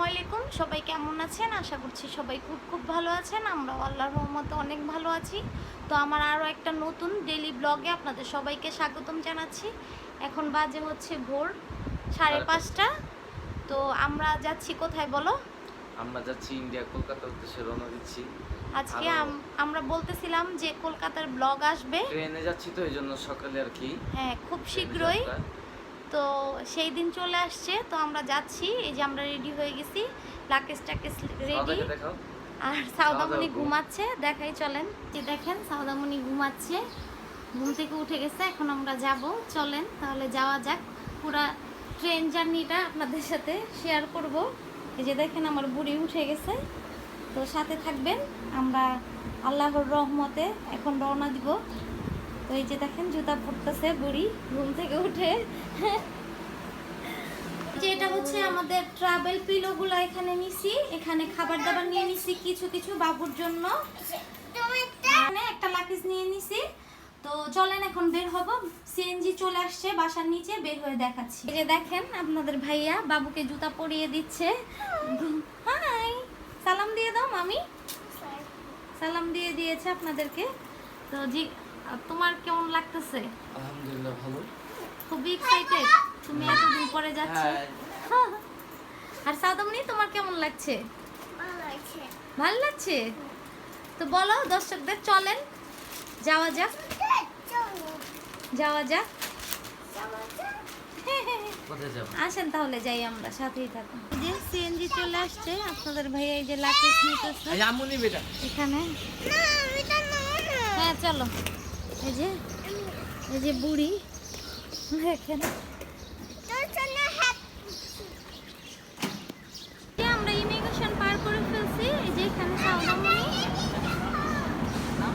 আসসালামু আলাইকুম। সবাই কেমন আছেন? আশা করছি সবাই খুব খুব ভালো আছেন। আমরা আল্লাহর রহমতে অনেক ভালো আছি। তো আমার আরও একটা নতুন ডেলি ব্লগে আপনাদের সবাইকে স্বাগতম জানাচ্ছি। এখন বাজে হচ্ছে ভোর সাড়ে পাঁচটা। তো আমরা যাচ্ছি কোথায় বলো? আমরা যাচ্ছি ইন্ডিয়া কলকাতা উদ্দেশ্যে রওনা দিচ্ছি। আজকে আমরা বলতেছিলাম যে কলকাতার ব্লগ আসবে। ট্রেনে যাচ্ছি তো এই জন্য সকালে আর কি হ্যাঁ খুব শীঘ্রই। তো সেই দিন চলে আসছে তো আমরা যাচ্ছি এই যে আমরা রেডি হয়ে গেছি লাকেশ টাকেশ রেডি আর সাউদামণি ঘুমাচ্ছে দেখাই চলেন যে দেখেন সাউদামণি ঘুমাচ্ছে ঘুম থেকে উঠে গেছে এখন আমরা যাব চলেন তাহলে যাওয়া যাক পুরা ট্রেন জার্নিটা আপনাদের সাথে শেয়ার করব। এই যে দেখেন আমার বুড়ি উঠে গেছে তো সাথে থাকবেন আমরা আল্লাহর রহমতে এখন রওনা দিব। এই যে দেখেন, জুতা পরতেছে বুড়ি, ঘুম থেকে উঠে। যে এটা হচ্ছে আমাদের ট্রাভেল পিলোগুলো এখানে নিছি, এখানে খাবার দাবার নিয়ে নিছি, কিছু কিছু বাবুর জন্য। একটা লাকিজ নিয়ে নিছি। তো চলেন এখন বের হব। সিএনজি চলে আসছে বাসার নিচে, বের হয়ে দেখাচ্ছি। এই যে দেখেন আপনাদের ভাইয়া বাবুকে জুতা পরিয়ে দিচ্ছে। হাই সালাম দিয়ে দাও, মামি। সালাম দিয়ে দিয়েছে আপনাদেরকে। তো জি তোমার কেমন লাগতেছে? আলহামদুলিল্লাহ ভালো। খুবই এক্সাইটেড তুমি এতদিন পরে যাচ্ছ। হ্যাঁ। আর সাউদামনি তোমার কেমন লাগছে? ভালো লাগছে। তো বলো দর্শকদের চলেন। যাওয়া যাক। যাওয়া যাক। আসেন তাহলে যাই আমরা সাথেই থাকুন। যে সিএনজি চলে আসছে আপনাদের ভাইয়া এই যে লাকেশ নিতেছে। এই আমুনি বেটা। এখানে। হ্যাঁ চলো। এই যে এই যে বুড়ি। দেখেন আমরা ইমিগ্রেশন পার করে ফেলছি। এই যে এখানে সাউদামণি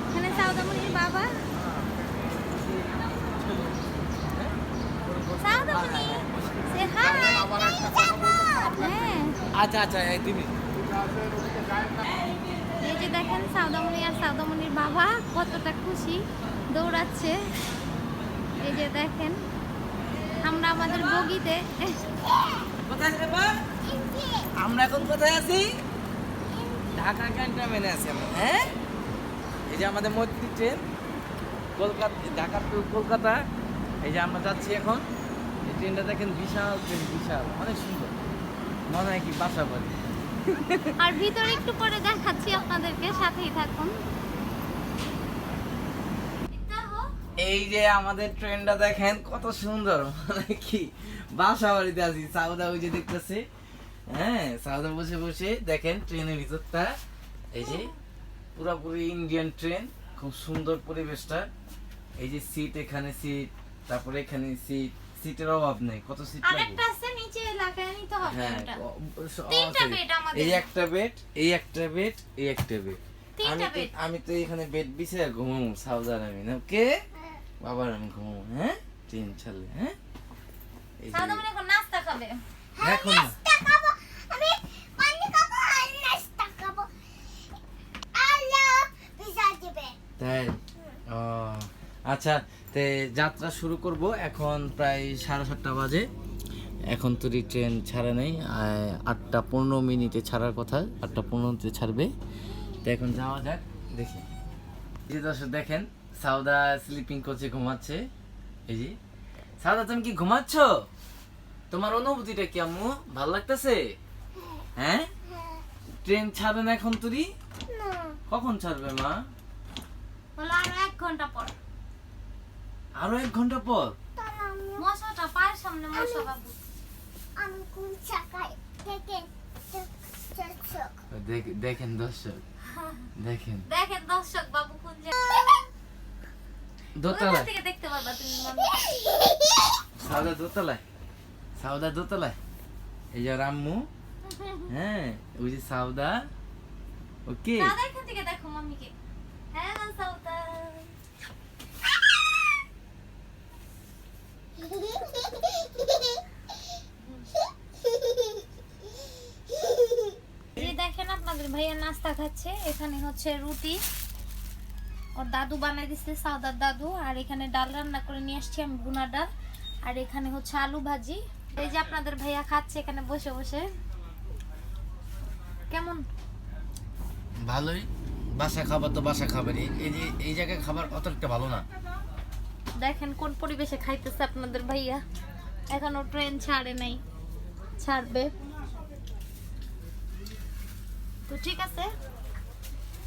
এখানে সাউদামণির বাবা। হ্যাঁ। আচ্ছা আচ্ছা এই যে দেখেন সাউদামণি আর সাউদামণির বাবা কতটা খুশি। দৌড়াচ্ছে। এই যে দেখেন আমরা আমাদের বগিতে। আমরা এখন কোথায় আছি? ঢাকা ক্যান্টনমেন্টে আছি আমরা হ্যাঁ? এই যে আমাদের মৈত্রী ট্রেন কলকাতা ঢাকা টু কলকাতা। এই যে আমরা যাচ্ছি এখন। এই ট্রেনটা দেখেন বিশাল ট্রেন বিশাল। অনেক সুন্দর। মনে হয় কি বাসা বাড়ি। আর ভিতরে একটু পরে দেখাচ্ছি আপনাদেরকে সাথেই থাকুন। এই যে আমাদের ট্রেনটা দেখেন কত সুন্দর। মানে কি বাসা বাড়িতে আছি সাউদা ওই যে দেখতেছে। হ্যাঁ সাউদা বসে বসে দেখেন ট্রেনের ভিতরটা। এই যে পুরোপুরি ইন্ডিয়ান ট্রেন খুব সুন্দর পরিবেশটা। এই যে সিট এখানে সিট তারপরে এখানে সিট সিটের অভাব নেই কত সিট আর লাগবে? একটা আছে নিচে লাগায় নিতে হবে হ্যাঁ তিনটা bed আমাদের। এই একটা বেড এই একটা বেড এই একটা বেড আমি তো আমি তো এখানে বেড বিছে ঘুমাবো সাউদার আমি না ওকে বাবার আমি ঘুমাবো হ্যাঁ? ট্রেন চালে হ্যাঁ? এই যে- সাউদামণি এখন নাস্তা খাবে। তাই? ও আচ্ছা তে যাত্রা শুরু করব এখন প্রায় সাড়ে সাতটা বাজে। এখন তো ট্রেন ছাড়া নেই আটটা পনেরো মিনিটে ছাড়ার কথা আটটা পনেরোতে ছাড়বে। তো এখন যাওয়া যাক দেখি। যে দর্শক দেখেন সাউদা স্লিপিং কোচে ঘুমাচ্ছে। এই যে। সাউদা তুমি কি ঘুমাচ্ছ? তোমার অনুভূতিটা কি আম্মু? ভালো লাগতেছে? হ্যাঁ? ট্রেন ছাড়বে না এখন তুই কখন ছাড়বে মা? আরও এক ঘণ্টা পর। আরও এক ঘণ্টা পর? মশাটা পায়ের সামনে মশা বাবু দেখ- দেখেন দর্শক। দেখেন। দেখেন দর্শক বাবু কোন দোতলায়। থেকে দেখতে পারবা তুমি সাউদা দোতলায়। সাউদা দোতলায়। এই যে রাম্মু হ্যাঁ ওই যে সাউদা। ওকে। দাদা এখান থেকে দেখো মামিকে হ্যালো সাউদা। এই দেখেন আপনাদের ভাইয়া নাস্তা খাচ্ছে। এখানে হচ্ছে রুটি। ওর দাদু বানাই দিচ্ছে সাউদার দাদু। আর এখানে ডাল রান্না করে নিয়ে আসছি আমি ভুনা ডাল। আর এখানে হচ্ছে আলু ভাজি। এই যে আপনাদের ভাইয়া খাচ্ছে এখানে বসে বসে। কেমন? ভালোই। বাসা খাবার তো বাসা খাবারই এই যে এই জায়গায় খাবার অতটা ভালো না। দেখেন কোন পরিবেশে খাইতেছে আপনাদের ভাইয়া। এখনও ট্রেন ছাড়ে নাই। ছাড়বে। তো ঠিক আছে।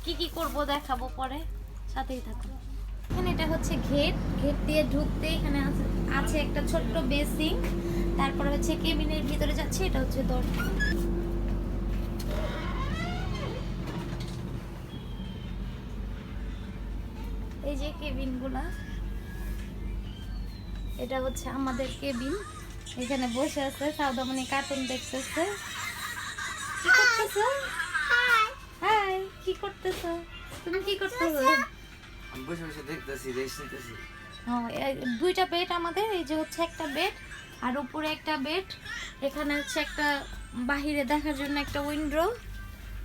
কি কি করব দেখাবো পরে। সাথেই থাকুন। এখানে এটা হচ্ছে ঘেট। ঘেট দিয়ে ঢুকতে এখানে আছে- একটা ছোট্ট বেসিং তারপরে হচ্ছে কেবিনের ভিতরে যাচ্ছে এটা হচ্ছে দরজা এই যে কেবিনগুলা এটা হচ্ছে আমাদের কেবিন। এখানে বসে আছে সাউদামণি কার্টুন দেখতেছে। কি করতেছো? হাই কি করতেছো? তুমি কি করতেছো? বসে ও, দুইটা বেড আমাদের এই যে হচ্ছে একটা বেড আর উপরে একটা বেড এখানে হচ্ছে একটা বাহিরে দেখার জন্য একটা উইন্ডো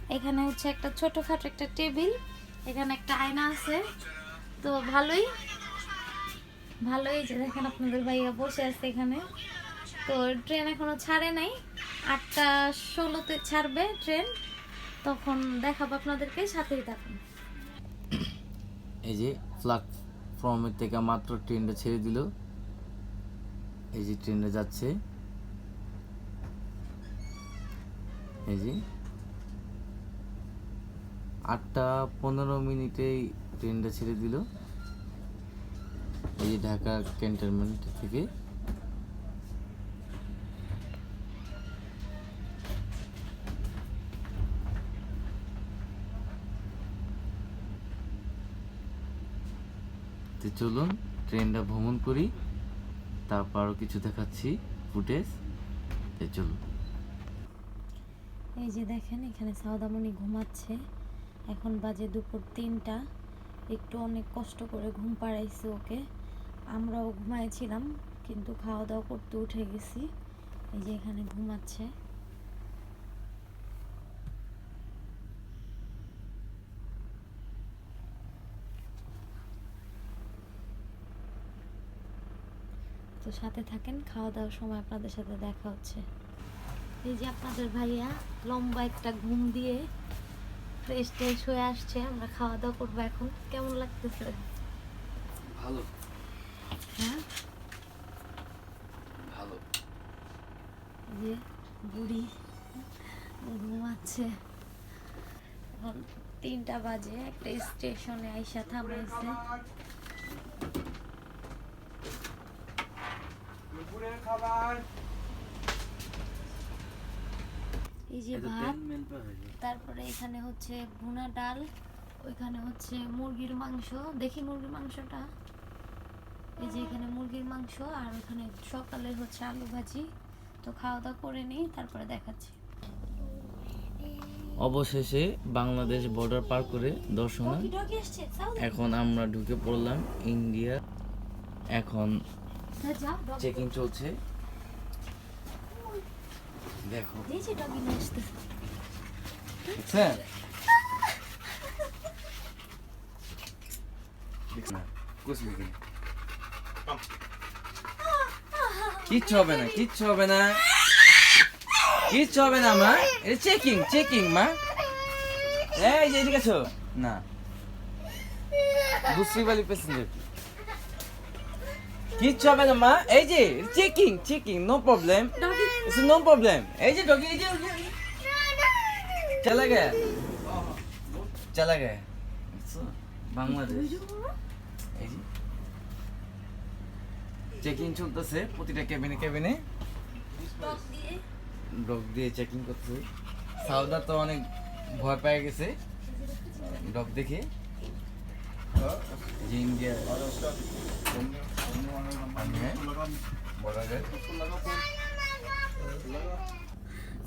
এখানে হচ্ছে একটা ছোটখাটো একটা টেবিল এখানে একটা আয়না আছে। তো ভালোই ভালোই যে দেখেন আপনাদের ভাইয়া বসে আছে এখানে। তো ট্রেন এখনও ছাড়ে নাই। আটটা ষোলোতে ছাড়বে ট্রেন তখন দেখাবো আপনাদেরকে সাথেই থাকুন। এই যে প্ল্যাটফর্মের থেকে মাত্র ট্রেনটা ছেড়ে দিল। এই যে ট্রেনটা যাচ্ছে। এই যে আটটা পনেরো মিনিটেই ট্রেনটা ছেড়ে দিল। এই যে ঢাকা ক্যান্টনমেন্ট থেকে। তো চলুন, ট্রেনটা ভ্রমণ করি, তারপর আরও কিছু দেখাচ্ছি ফুটেজ তো চলুন। এই যে দেখেন, এখানে সাউদামণি ঘুমাচ্ছে। এখন বাজে দুপুর তিনটা। একটু অনেক কষ্ট করে ঘুম পাড়াইছে ওকে। আমরাও ঘুমাইছিলাম, কিন্তু খাওয়া দাওয়া করতে উঠে গেছি। এই যে এখানে ঘুমাচ্ছে। তো সাথে থাকেন। খাওয়া দাওয়ার সময় আপনাদের সাথে দেখা হচ্ছে। এই যে আপনাদের ভাইয়া লম্বা একটা ঘুম দিয়ে ফ্রেশ ট্রেশ হয়ে আসছে। আমরা খাওয়া দাওয়া করব এখন। কেমন লাগতেছে? ভালো। হ্যাঁ? ভালো। যে বুড়ি ঘুমাচ্ছে। এখন তিনটা বাজে একটা স্টেশনে আইসা থামাইছে। দুপুরের খাবার। এই যে ভাত তারপরে এখানে হচ্ছে ভুনা ডাল ওইখানে হচ্ছে মুরগির মাংস। দেখি মুরগির মাংসটা। এই যে এখানে মুরগির মাংস আর ওখানে সকালে হচ্ছে আলু ভাজি। তো খাওয়া দাওয়া করে নিই তারপরে দেখাচ্ছি। অবশেষে বাংলাদেশ বর্ডার পার করে দর্শনা এখন আমরা ঢুকে পড়লাম ইন্ডিয়া এখন চেকিং চলছে। দেখো। স্যার কিচ্ছু হবে না কিচ্ছু হবে না। কিচ্ছু হবে না মা। এটা চেকিং চেকিং মা। এই যে এদিকে না। দুশ্রী বালি প্যাসেঞ্জার কিচ্ছু হবে না, মা। এই যে checking checking no problem no problem এই যে ডগি এই যে চলে গে। চলে গে। বাংলাদেশ এই যে। চেকিং চলতেছে, প্রতিটা কেবিনে কেবিনে ডগ দিয়ে চেকিং করতেছে। সাউদা তো অনেক ভয় পেয়ে গেছে। ডগ দেখে।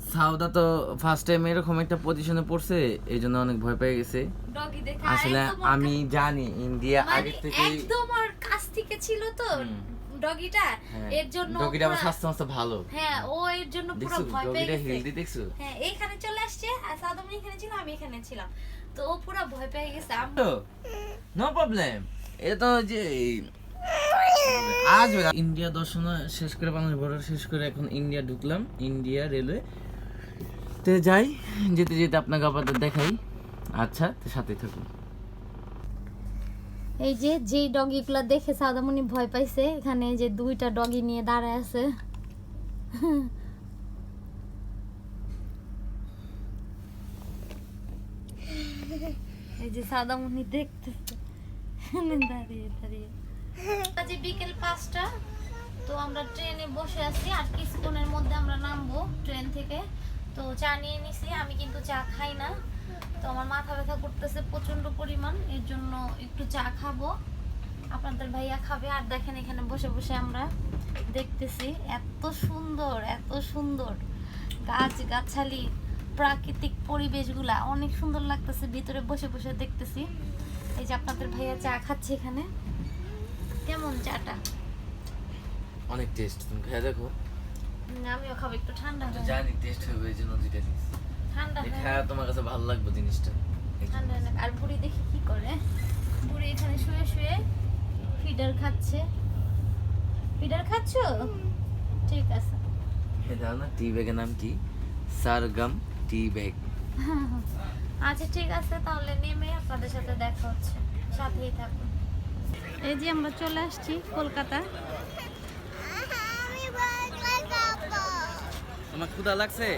সাউদা তো ফার্স্ট টাইম এরকম একটা পজিশনে পড়ছে এই জন্য অনেক ভয় পেয়ে গেছে। আসলে আমি জানি ইন্ডিয়া মানে আগে থেকে একদম ওর কাছ থেকে ছিল তো ডগিটা এর জন্য ডগিটা পুরা- স্বাস্থ্য মাস্ত ভালো। হ্যাঁ ও এর জন্য পুরো ভয় পেয়ে গেছে। হেলদি দেখছ? হ্যাঁ এইখানে চলে আসছে আর সাদমনি এখানে ছিল আমি এখানে ছিলাম। তো ও পুরো ভয় পেয়ে গেছে নো প্রবলেম এটা তো যে আজ ইন্ডিয়া দর্শন শেষ করে বাংলাদেশ বর্ডার শেষ করে এখন ইন্ডিয়া ঢুকলাম ইন্ডিয়া রেলওয়ে। তে যাই যেতে যেতে আপনাকে আপাতত দেখাই। আচ্ছা তো সাথে থাকুন। এই যে যেই ডগিগুলো দেখে সাদামণি ভয় পাইছে এখানে যে দুইটা ডগি নিয়ে দাঁড়ায় আছে। এই যে সাদামণি দেখতেছে। দাঁড়িয়ে দাঁড়িয়ে। আজ বিকেল পাঁচটা, তো আমরা ট্রেনে বসে আছি, আর কিছুক্ষণের মধ্যে আমরা নামবো ট্রেন থেকে। তো চা নিয়ে নিছি, আমি কিন্তু চা খাই না। তো আমার মাথা ব্যথা করতেছে প্রচণ্ড পরিমাণ, এর জন্য একটু চা খাব। আপনাদের ভাইয়া খাবে, আর দেখেন এখানে বসে বসে আমরা দেখতেছি, এত সুন্দর এত সুন্দর। গাছ গাছালি প্রাকৃতিক পরিবেশগুলা অনেক সুন্দর লাগতেছে ভিতরে বসে বসে দেখতেছি। এই যে আপনাদের ভাইয়া চা খাচ্ছে এখানে। কেমন চাটা? অনেক টেস্ট তুমি খেয়ে দেখো। আমিও খাব একটু ঠান্ডা জানি টেস্ট হবে এই জন্য দুইটা ঠান্ডা হয়। খাওয়া তোমার কাছে ভালো লাগবে জিনিসটা। ঠান্ডা না। আর বুড়ি দেখি কি করে? বুড়ি এখানে শুয়ে শুয়ে ফিডার খাচ্ছে। ফিডার খাচ্ছো? ঠিক আছে। দাও না টি ব্যাগের নাম কি? Sargam tea bag. আচ্ছা ঠিক আছে তাহলে নেমে আপনাদের সাথে দেখা হচ্ছে। সাথেই থাকুন। এই যে আমরা চলে আসছি কলকাতা। তোমার ক্ষুধা লাগছে?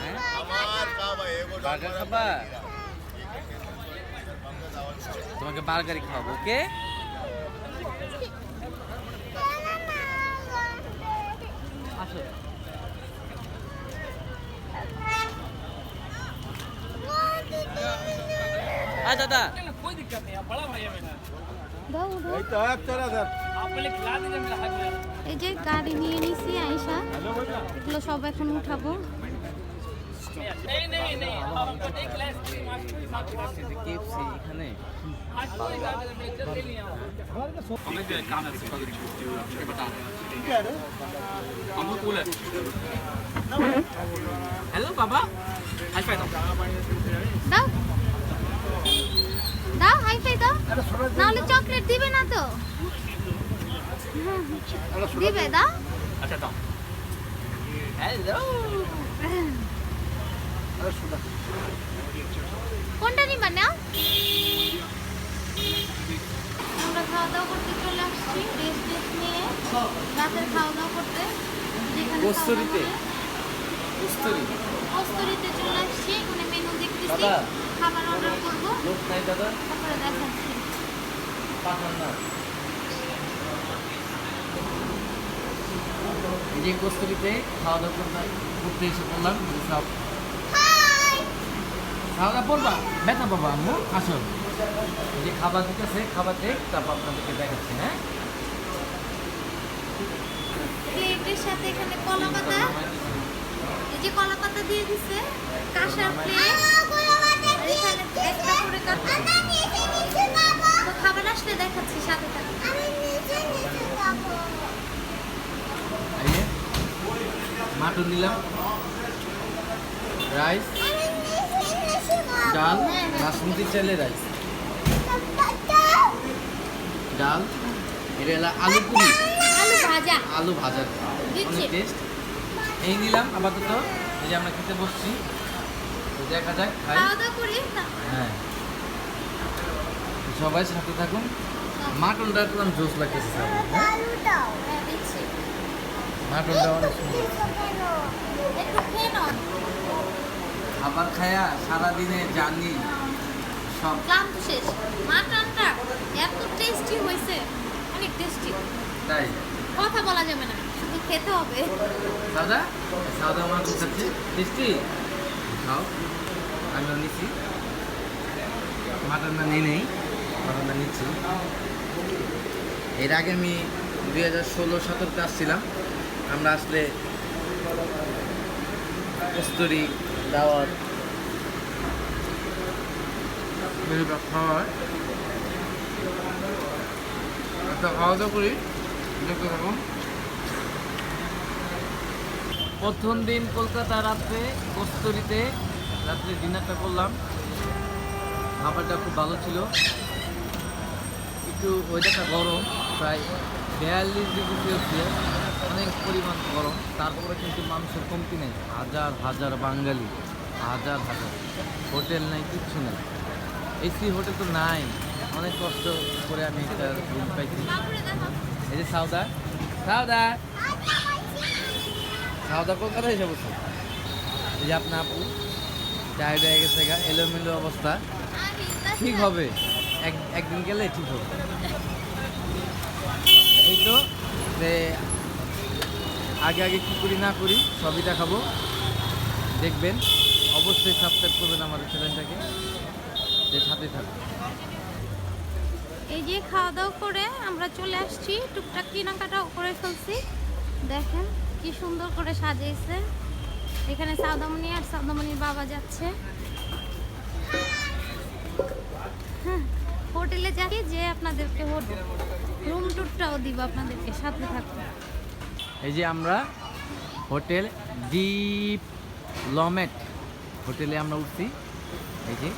হ্যাঁ? বার্গার খাবা? তোমাকে বার্গারই খাওয়াবো ওকে? আয় দাদা कोई दिक्कत नहीं है बड़ा भाई है मेरा দাও দাও। तो आप चला सर आप पहले खिला दीजिए मेरा हाथ में এই যে গাড়ি নিয়ে নিছি আইসা এগুলো সব এখন উঠাবো नहीं नहीं नहीं आप हमको नहीं खिलाए কেএফসি এখানে आज कोई बात नहीं मैं जल्दी ले आऊँ হ্যালো বাবা হাই ফাই দাও দাও দাও হাই ফাই দাও নাহলে চকলেট দিবে না তো। দিবে দাও। আচ্ছা দাও। হ্যালো কোনটা নিবা না আমরা খাওয়া দাওয়া করতে চলে আসছি রেস্ট টেস্ট নিয়ে। রাতের খাওয়া দাওয়া করতে। যেখানে কস্তুরীতে? খাওয়া কস্তুরি। কস্তুরীতে চলে আসছি এখানে মেনু দেখতেছি। দাদা। খাবার অর্ডার করব। লোক নাই দাদা। তারপরে দেখাচ্ছি। পাঠান না যে কস্তুরিতে খাওয়া দাওয়া করতে করতে এসে বললাম সব খাওয়া দাওয়া করবা? ব্যথা বাবা আম্মু আসো। যে খাবার দিতেছে খাবার দেখ তারপর আপনাদেরকে দেখাচ্ছি হ্যাঁ? প্লেটের সাথে এখানে কলা পাতা এই যে কলা পাতা দিয়ে দিছে কাঁসার প্লেট। এখানে একটা করে তো খাবার আসলে দেখাচ্ছি সাথে সাথে মাটন নিলাম। রাইস। ডাল। বাসমতি চালে রাইস। ডাল। এটা হলো আলু পুরি। আলু ভাজা। আলু ভাজা। অনেক টেস্ট এই নিলাম আপাতত। এই যে আমরা খেতে বসছি। দেখা যাক হ্যাঁ। সবাই সাথে থাকুন। মাটনটা একদম জোস লাগতেছে স্যার হ্যাঁ? মাটনটা অনেক সুন্দর। খাবার খায়া সারাদিনে জানি সব। ক্লান্ত শেষ। মাটনটা এত টেস্টি হয়েছে অনেক টেস্টি তাই? কথা বলা যাবে না শুধু খেতে হবে। দাদা সাদা আমার খাচ্ছে টেস্টি খাও। আমিও নিচ্ছি মাটনটা নিয়ে নেই, মাটনটা নিচ্ছি। এর আগে আমি দুই হাজার ষোলো সতেরোতে আসছিলাম। আমরা আসলে কস্তুরি বেশিরভাগ খাওয়া একটা করি প্রথম দিন কলকাতা রাত্রে কস্তুরিতে রাত্রে ডিনারটা করলাম। খাবারটা খুব ভালো ছিল। একটু ওয়েদারটা গরম, প্রায় বিয়াল্লিশ ডিগ্রি সেলসিয়াস অনেক পরিমাণ গরম। তারপরে কিন্তু মানুষের কমতি নেই। হাজার হাজার বাঙালি, হাজার হাজার। হোটেল নাই, কিচ্ছু নেই। এসি হোটেল তো নাই। অনেক কষ্ট করে আমি একটা রুম পাইছি। এই যে সাউদা সাউদা সাউদা কলকাতা এসে বসে। এই যে আপনার আপু। টায়ার্ড হয়ে গেছে গা, এলোমেলো অবস্থা। ঠিক হবে। এক, একদিন গেলে ঠিক হবে। এই তো, যে আগে আগে কি করি না করি, সবই দেখাবো। দেখবেন। অবশ্যই সাবস্ক্রাইব করবেন আমাদের চ্যানেলটাকে যে সাথে থাকবে এই যে খাওয়া দাওয়া করে আমরা চলে আসছি। টুকটাক কেনাকাটাও করে ফেলছি। দেখেন কি সুন্দর করে সাজিয়েছে। এখানে সাদামণি আর সাদামণির বাবা যাচ্ছে হ্যাঁ, হোটেলে যাই যে আপনাদেরকে রুম টুরটাও দিব আপনাদেরকে সাথে থাকবে এই যে আমরা হোটেল ডিপ লমেট হোটেলে আমরা উঠছি এই যে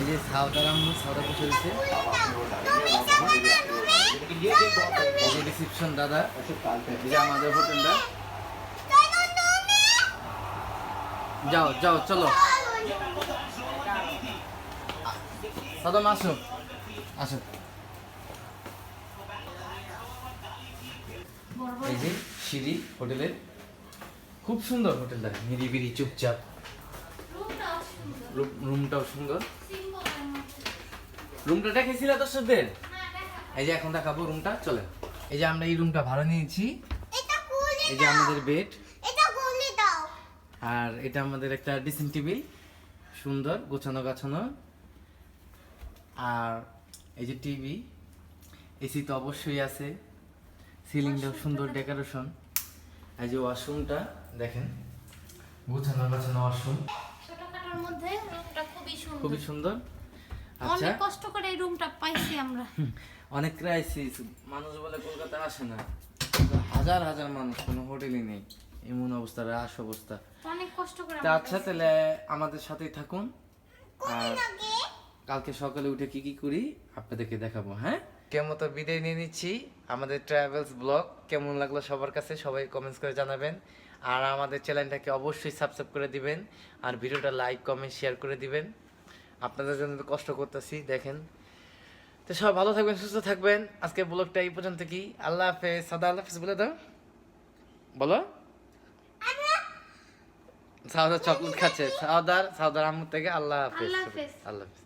এই যে সাউদার আম্মু সাউদা বসে রয়েছে রিসিপশন দাদা এই যে আমাদের হোটেলটা যাও যাও চলো। সাদাম আসো। আসো। এই যে সিঁড়ি হোটেলের খুব সুন্দর হোটেলটা নিরিবিরি চুপচাপ। রুমটাও সুন্দর। রুমটা দেখেছিল দর্শকদের? এই যে এখন দেখাবো রুমটা চলে এই যে আমরা এই রুমটা ভাড়া নিয়েছি। এই যে আমাদের বেড আর এটা আমাদের একটা ড্রেসিং টেবিল সুন্দর গোছানো গাছানো। আর এই যে টিভি এসি তো অবশ্যই আছে। সিলিংটাও সুন্দর ডেকোরেশন এই যে ওয়াশরুমটা দেখেন গোছানো গাছানো ওয়াশরুম ছোটখাটোর মধ্যে রুমটা খুবই সুন্দর। খুবই সুন্দর। আচ্ছা। অনেক কষ্ট করে এই রুমটা পাইছি আমরা। অনেক ক্রাইসিস মানুষ বলে কলকাতা আসে না। হাজার হাজার মানুষ কোনো হোটেলই নেই। এমন অবস্থা রাস অবস্থা। অনেক কষ্ট করে তা আচ্ছা তাহলে আমাদের সাথেই থাকুন। আর কালকে সকালে উঠে কি কি করি আপনাদেরকে দেখাবো হ্যাঁ? কেমন তো বিদায় নিয়ে নিচ্ছি। আমাদের ট্রাভেলস ব্লগ কেমন লাগল সবার কাছে সবাই কমেন্টস করে জানাবেন। আর আমাদের চ্যানেলটাকে অবশ্যই সাবস্ক্রাইব করে দিবেন। আর ভিডিওটা লাইক কমেন্ট শেয়ার করে দিবেন। আপনাদের জন্য তো কষ্ট করতেছি দেখেন। তো সবাই ভালো থাকবেন সুস্থ থাকবেন। আজকে ব্লগটা এই পর্যন্ত কি? আল্লাহ হাফেজ। সাদা আল্লাহ হাফেজ বলে দাও। বলো। সাউদার চকলেট খাচ্ছে। সাউদার সাউদার আম্মুর থেকে আল্লাহ হাফেজ। আল্লাহ হাফেজ। আল্লাহ হাফেজ।